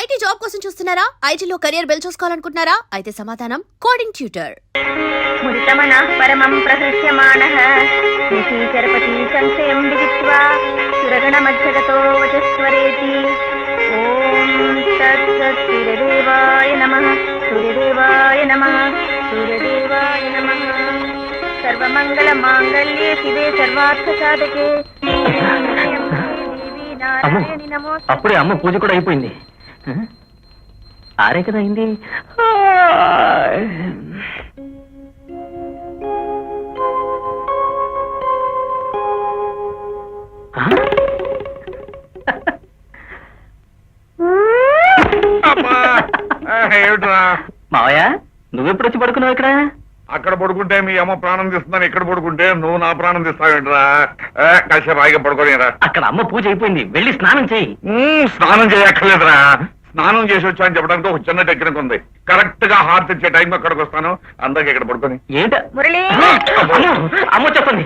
IT job కోసం చూస్తున్నారా? ఐటీలో కెరియర్ బిల్డ్ చూసుకోవాలనుకుంటున్నారా? అయితే సమాధానం కోడింగ్ ట్యూటర్. ముదితమన పరమం ప్రహృష్యమాణః నిశీచరపతి సంశయం విదిత్వా. సురగణ మధ్యగతో వచస్వరేతి. ఓం తత్సత్ సూర్యదేవాయ నమః. సూర్యదేవాయ నమః. సూర్యదేవాయ నమః. సర్వమంగళ మాంగళ్యే శివే సర్వార్థ సాధకే అమ్ము అప్పుడే అమ్మ పూజ కూడా అయిపోయింది? ఆరే కదా అయింది. ఏమిట్రా? మావయ్య నువ్వెప్పుడు వచ్చి పడుకున్నావు ఇక్కడ? అక్కడ పడుకుంటే మీ అమ్మ ప్రాణం తీస్తుందని ఇక్కడ పడుకుంటే నువ్వు నా ప్రాణం తీస్తావేంట్రా? కాసేపు హాయిగా పడుకోనిరా అక్కడ అమ్మ పూజ అయిపోయింది. వెళ్ళి స్నానం చేయి. స్నానం చేయక్కర్లేదురా. స్నానం చేసి వచ్చా అని చెప్పడానికి ఒక చిన్న టెక్నిక్ ఉంది. కరెక్ట్గా హార్ట్ ఇచ్చే టైం అక్కడికి వస్తాను? అందరికి ఇక్కడ పడుకొని. ఏంట? మురళి! అమ్మ! చెప్పండి.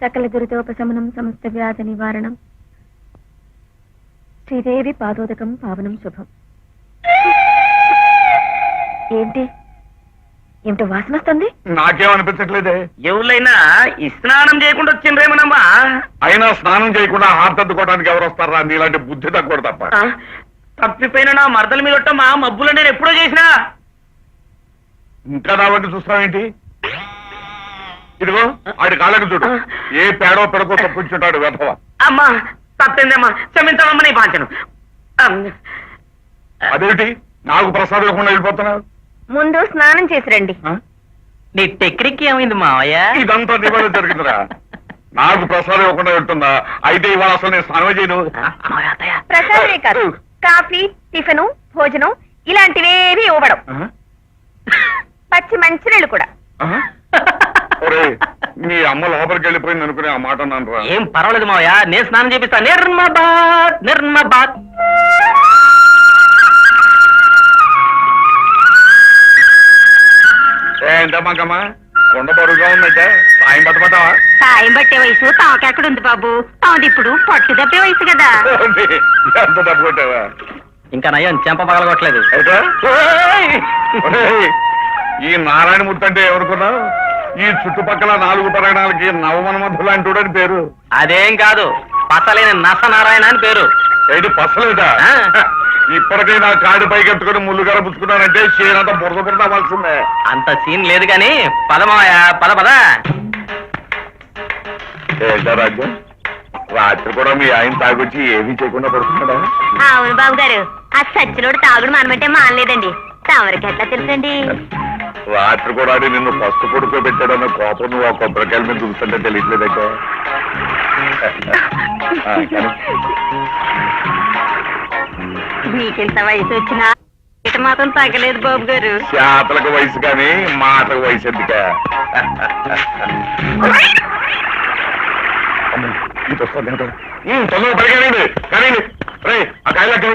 సకల దురితోపశమనం సమస్త వ్యాధి నివారణం. శ్రీదేవి పాదోదకం పావనం శుభం. ఏంటి? ఏమిటో వాసన వస్తుంది? నాకేమనిపించట్లేదే. ఎవరైనా ఈ స్నానం చేయకుండా వచ్చిండ్రేమనమ్మా? అయినా స్నానం చేయకుండా హార్ట్ అద్దుకోవడానికి ఎవరు వస్తారా నీలాంటి బుద్ధి తక్కువ తప్ప. తప్పిపోయిన నా మరదల మీద మా మబ్బులు నేను ఎప్పుడో చేసినా. ఇంకా నా వంటి చూస్తావేంటి ఇదిగో ఆడి కాళ్ళకి చూడు. ఏ పేడో పెడకో తప్పించుంటాడు వెధవ. అమ్మా తప్పిందమ్మా? క్షమించమమ్మా నీ పాంచను అదేంటి నాకు ప్రసాదం ఇవ్వకుండా వెళ్ళిపోతున్నావు? ముందు స్నానం చేసి రండి? నీ టెక్నిక్ ఏమైంది మావయ్య? ఇదంతా నీ వల్ల జరిగిందిరా. నాకు ప్రసాదం ఇవ్వకుండా వెళ్తుందా అయితే ఇవాళ అసలు నేను స్నానం చేయను. ప్రసాదమే కాదు కాఫీ టిఫిన్ భోజనం ఇలాంటివేవి ఇవ్వడం? పచ్చి మంచినీళ్ళు కూడా? ఒరేయ్, మీ అమ్మ లోపలికి వెళ్ళిపోయింది అనుకునే ఆ మాట అన్నాను రా ఏం పర్వాలేదు మావయ్య. నేను స్నానం చేపిస్తా. నిర్మబాద్ నిర్మబాద్ ఏంటమ్మా కొండ బరువుగా ఉందంటే సాయం పట్టబట్టావా సాయం పట్టే వయసు తాకెక్కడుంది బాబు. తాది ఇప్పుడు పట్టు తప్పే వయసు కదా. ఎంత డబ్బు కొట్టావా? ఇంకా నయం చెంప పగలగొట్టలేదు. ఈ నారాయణమూర్తి అంటే ఎవరుకున్నావు ఈ చుట్టుపక్కల నాలుగు పరగణాలకి నవమన్మధు లాంటి అని పేరు. అదేం కాదు పసలేని నస నారాయణ అని పేరు. ఏంటి పసలేదా? ఆ. ఇప్పటికైనా కాడి పైకెత్తుకుని ముళ్ళు గరపుచ్చుకున్నానంటే చేయనంత బురద బురద అవ్వాల్సిందే. అంత సీన్ లేదు గాని పద మావయ్య పద పద. రాజ్యం? రాత్రి కూడా మీ ఆయన తాగొచ్చి ఏమీ చేయకుండా పడుతున్నాడా అవును బాబు గారు ఆ సచ్చిలోడు తాగుడు మనమంటే మానలేదండి. తమరికి ఎట్లా తెలుసండి? రాత్రి కూడా నిన్ను ఫస్ట్ కొడుకు పెట్టాడన్న కోపం నువ్వు ఆ కొబ్బరికాయల మీద చూస్తుంటే తెలియట్లేదక్క. మీకింత వయసు వచ్చినా ఇట మాత్రం తగ్గలేదు బాబు గారు. చేతలకు వయసు కానీ మాటలకు వయసు ఎందుక? తొందర పరిగణండి కానీ రే ఆ కాయలకి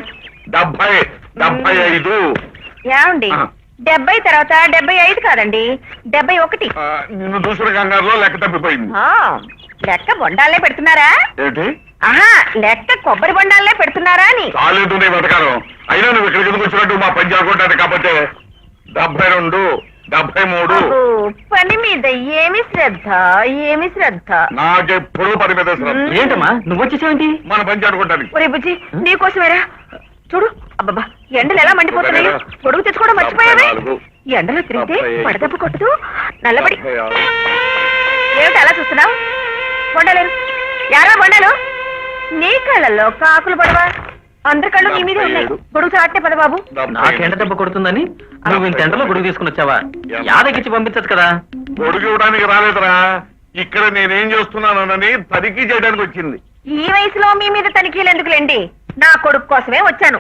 డెబ్బై డెబ్బై ఐదు. ఏమండి. డెబ్బై తర్వాత డెబ్బై ఐదు కాదండి డెబ్బై ఒకటి. ఆ, నిన్ను చూసిన కంగారులో లెక్క తప్పిపోయింది. ఆ, లెక్క బొండాలే పెడుతున్నారా? ఏంటి? ఆహా లెక్క కొబ్బరి బొండాలే పెడుతున్నారా అని. చాలేదు నీ వెతకాలం అయినా నువ్వు ఇక్కడికి ఎందుకు వచ్చినట్టు మా పని చేయకుంటాను కాబట్టి డెబ్బై రెండు డెబ్బై మూడు. అబ్బో, పని మీద ఏమి శ్రద్ధ ఏమి శ్రద్ధ. నాకెప్పుడు పని మీద శ్రద్ధ. ఏంటమ్మా? నువ్వు వచ్చేసేవేంటి? మన పని చేయకుంటానికి ఒరే బుజ్జి నీకోసమేరా? చూడు అబ్బబ్బా ఎండలు ఎలా మండిపోతున్నాయి? పొడుగు తెచ్చుకోవడం మర్చిపోయావే? ఈ ఎండలో తిరిగితే పడదెబ్బ కొట్టదు నల్లబడి. ఏమిటి అలా చూస్తున్నావు? బొండలేరు యారా బొండలు? నీ కళ్ళల్లో కాకులు పడవా? అందరి కళ్ళు నీ మీదే ఉన్నాయి. పొడుగు చాటే పద బాబు. నాకు ఎండ దెబ్బ కొడుతుందని నువ్వు ఇంత ఎండలో గుడికి తీసుకుని వచ్చావా? యాదగిచ్చి పంపించచ్చు కదా. పొడుగు ఇవ్వడానికి రాలేదురా. ఇక్కడ నేనేం చేస్తున్నానని తనిఖీ చేయడానికి వచ్చింది. ఈ వయసులో మీ మీద తనిఖీలు ఎందుకులేండి? నా కొడుకు కోసమే వచ్చాను.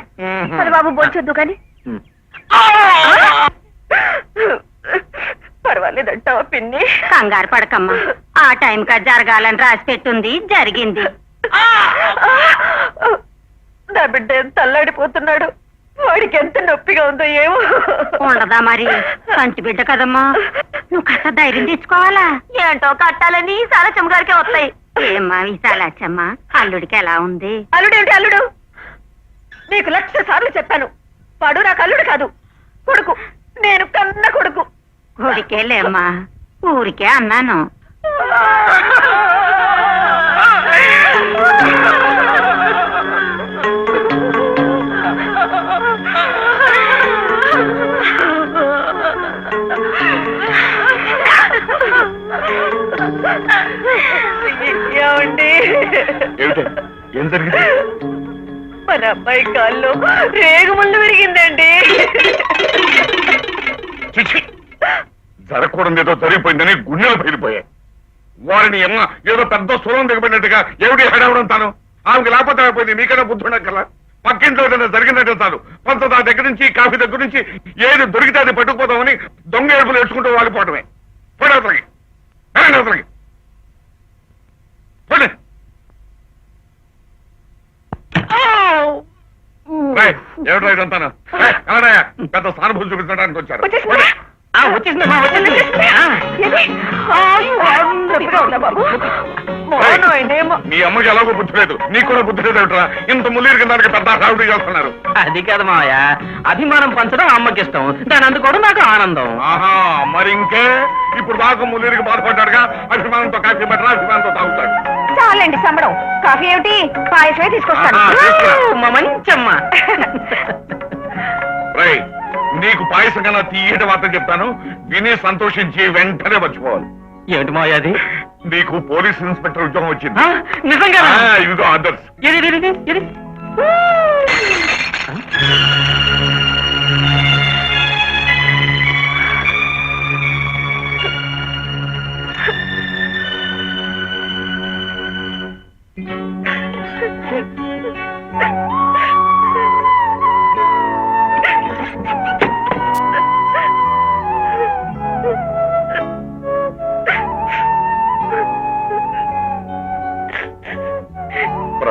పద బాబు బొచ్చొద్దు కానీ. పర్వాలేదంటావా పిన్ని? కంగారు పడకమ్మా. ఆ టైం కా జరగాలని రాసి పెట్టుంది జరిగింది. నా బిడ్డ ఎంత తల్లాడిపోతున్నాడు వాడికి ఎంత నొప్పిగా ఉందో ఏమో. ఉండదా మరి? కంటి బిడ్డ కదమ్మా. నువ్వు కాస్త ధైర్యం తెచ్చుకోవాలా? ఏంటో కట్టాలని సాలచమ్మ గారికే వస్తాయి. ఏమ్మా విశాలచ్చమ్మ అల్లుడికి ఎలా ఉంది? అల్లుడు ఏంటి అల్లుడు? నీకు లక్ష సార్లు చెప్పాను. వాడు నాకు అల్లుడు కాదు. కొడుకు. నేను కన్న కొడుకు. గుడికే లేమ్మా ఊరికే అన్నాను. ఏమండి ఏమిటి? ఏం జరిగింది? మన అబ్బాయి రేగు రేగుముళ్ళు విరిగిందండి. జరగకూడదు ఏదో జరిగిపోయిందని గుండెలు పగిలిపోయాయి. వారిని ఎమ్మ ఏదో పెద్ద సులం దిగబడినట్టుగా ఏమిటి హెడవడం తాను? ఆమెకి లేకపోతే అయిపోయింది నీకైనా బుద్ధి ఉండక్కల పక్కింట్లో ఏదైనా జరిగిందంటే చాలు. పంచదార దగ్గర నుంచి కాఫీ దగ్గర నుంచి ఏది దొరికితే అది పట్టుకుపోతామని దొంగ ఏడుపులు నేర్చుకుంటూ వాలిపోవటమే. పోటీ అవతలకి వెళ్ళండి అవతలకి పోండి. రేయ్, ఎవరయ్యా? పెద్ద సానుభూతి చూపించడానికి వచ్చారు మీ అమ్మకి ఎలాగో బుద్ధి లేదు. నీకు కూడా బుద్ధి లేదు? ఇంత ముల్లీరు కింద పెద్ద హడావుడి చేస్తున్నారు. అది కాదు మావయ్య. అభిమానం పంచడం అమ్మకి ఇష్టం. దాని అందుకోవడం నాకు ఆనందం. ఆహా మరి ఇంకే? ఇప్పుడు బాగా ముల్లీరికి బాధపడ్డాడుగా అభిమానంతో కాఫీ పెట్టరా? అభిమానంతో తాగుతాడు. చాలండి సంబడం కాఫీ ఏమిటి? పాయసమే తీసుకొస్తాను. మంచమ్మ. నీకు పాయసం కన్నా తీయటి వార్త చెప్తాను. విని సంతోషించి వెంటనే మర్చిపోవాలి. ఏమిటి మావయ్య అది? నీకు పోలీస్ ఇన్స్పెక్టర్ ఉద్యోగం వచ్చింది. నిజంగా ఇదిగో ఆదర్శ్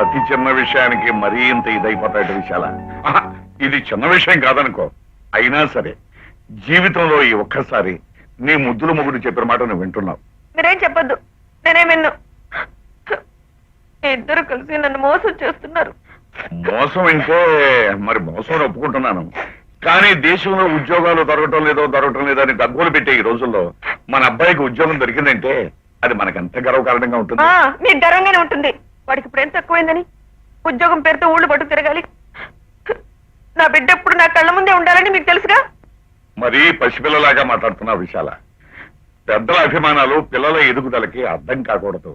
ప్రతి చిన్న విషయానికి మరీ ఇంత ఇదైపోతాడు విశాల. ఇది చిన్న విషయం కాదనుకో. అయినా సరే జీవితంలో ఈ ఒక్కసారి నీ ముద్దుల మొగుడు చెప్పిన మాట నువ్వు వింటున్నావు. మీరేం చెప్పొద్దు. నేనేం విన్ను. ఇద్దరు కలిసి నన్ను మోసం చేస్తున్నారు. మోసం అంటే మరి మోసం ఒప్పుకుంటున్నాను. కానీ దేశంలో ఉద్యోగాలు దొరకటం లేదో దొరకటం లేదో అని డబ్బులు పెట్టే ఈ రోజుల్లో మన అబ్బాయికి ఉద్యోగం దొరికిందంటే అది మనకెంత గర్వకారణంగా ఉంటుంది. మీకు గర్వంగానే ఉంటుంది. వాడికి ఇప్పుడు ఎంత తక్కువైందని? ఉద్యోగం పేరుతో ఊళ్ళు పట్టు తిరగాలి. నా బిడ్డ ఎప్పుడు నా కళ్ళ ముందే ఉండాలని మీకు తెలుసుగా? మరీ పసిపిల్లలాగా మాట్లాడుతున్నావు విశాల. పెద్దల అభిమానాలు పిల్లల ఎదుగుదలకి అర్థం కాకూడదు.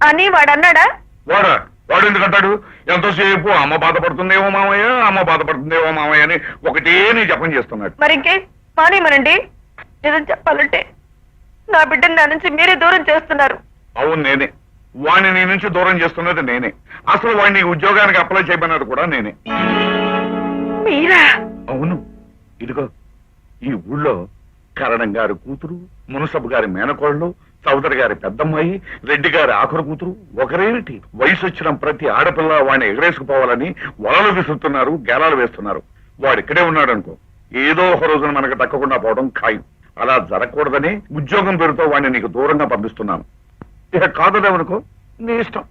అని వాడు? అన్నాడా వాడు వాడు ఎందుకంటాడు ఎంతసేపు అమ్మ బాధపడుతుందేమో మామయ్య అమ్మ బాధపడుతుందేమో మామయ్య అని ఒకటే నీ జపం చేస్తున్నాడు. మరి ఇంకే? మానేమనండి నిజం చెప్పాలంటే నా బిడ్డని నా నుంచి మీరే దూరం చేస్తున్నారు. అవును నేనే. వాడిని నీ నుంచి దూరం చేస్తున్నది నేనే. అసలు వాడిని ఉద్యోగానికి అప్లై చేయమన్నది కూడా నేనే. మీరా? అవును. ఇదిగో ఈ ఊళ్ళో కరణం గారి కూతురు మునసబు గారి మేనకోళ్ళు చౌదరి గారి పెద్దమ్మాయి రెడ్డి గారి ఆఖరు కూతురు ఒకరేమిటి? వయసు వచ్చిన ప్రతి ఆడపిల్ల వాడిని ఎగరేసుకుపోవాలని వలలు విసురుతున్నారు గేలాలు వేస్తున్నారు. వాడు ఇక్కడే ఉన్నాడు అనుకో ఏదో ఒక రోజున మనకు దక్కకుండా పోవడం ఖాయం. అలా జరగకూడదని ఉద్యోగం పేరుతో వాడిని నీకు దూరంగా పంపిస్తున్నాను. ఇక కాదలేవనుకో నీ ఇష్టం.